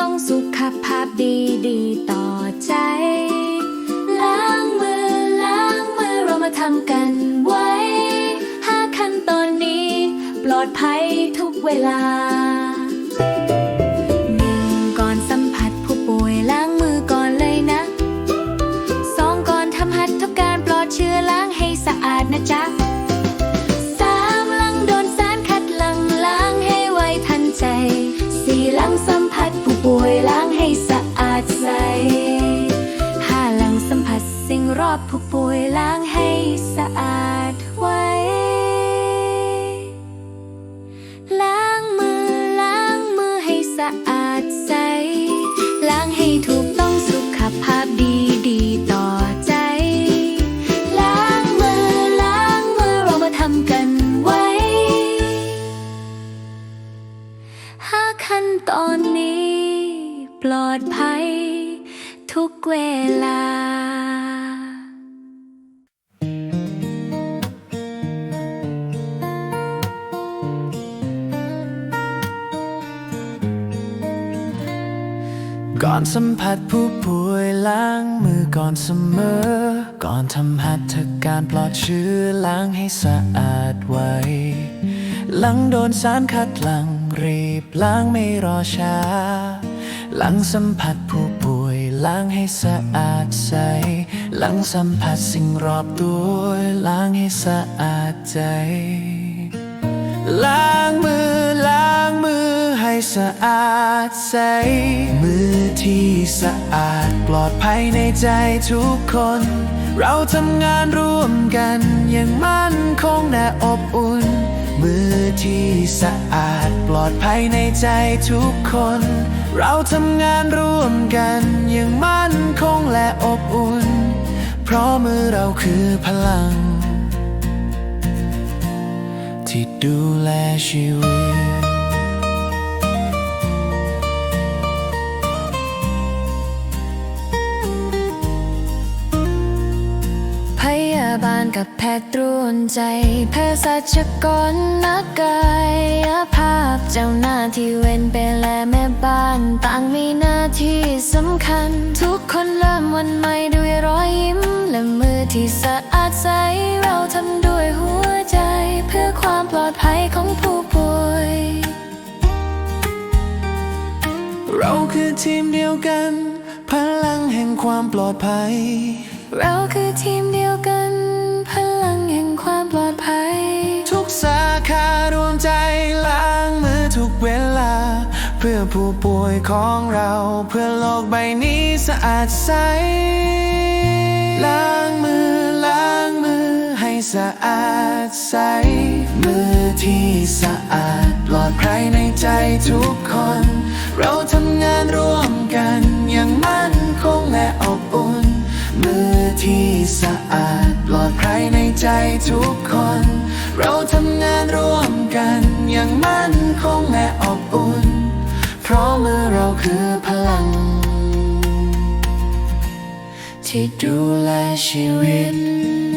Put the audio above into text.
ต้องสุขภาพดีดีต่อใจ ล้างมือล้างมือเรามาทำกันไว้ห้าขั้นตอนนี้ ปลอดภัยทุกเวลาหนึ่งก่อนสัมผัสผู้ป่วยล้างมือก่อนเลยนะสองก่อนทำหัตถการปลอดเชื้อล้างให้สะอาดนะจ๊ะสามหลังโดนสารคัดหลังล้างให้ไวทันใจสี่หลังสั อดภัย ทุกเวลา ก่อนสัมผัสผู้ป่วยล้างมือก่อนเสมอ ก่อนทำหัตถการปลอดเชื้อล้างให้สะอาดไว้ หลังโดนสารคัดหลังรีบล้างไม่รอช้า หลังสัมผัสผู้ป่วยล้างให้สะอาดใส หลังสัมผัสสิ่งรอบตัวล้างให้สะอาดใจ ล้างมือล้างมือให้สะอาดใส มือที่สะอาดปลอดภัยในใจทุกคน เราทำงานร่วมกันอย่างมั่นคงและอบอุ่น มือที่สะอาดปลอดภัยในใจทุกคน เราทำงานร่วมกันอย่างมั่นคงและอบอุ่น เพราะมือเราคือพลัง ที่ดูแลชีวิต กับแพทย์ตรวนใจเภสัชกรนักกายภาพเจ้าหน้าที่เว้นไปและแม่บ้าน ต่างมีหน้าที่สำคัญ ทุกคนเริ่มวันใหม่ด้วยรอยยิ้ม และมือที่สะอาดใส เราทำด้วยหัวใจ เพื่อความปลอดภัยของผู้ป่วย เราคือทีมเดียวกัน พลังแห่งความปลอดภัย เราคือทีมเดียวกัน ผู้ป่วยของเราเพื่อโลกใบนี้สะอาดใส ล้างมือล้างมือให้สะอาดใส มือที่สะอาดปลอดภัยในใจทุกคน เราทำงานร่วมกันอย่างมั่นคงและอบอุ่น มือที่สะอาดปลอดภัยในใจทุกคน เราทำงานร่วมกันอย่างมั่นคงและอบอุ่น เพราะมือเราคือพลัง ที่ดูแลชีวิต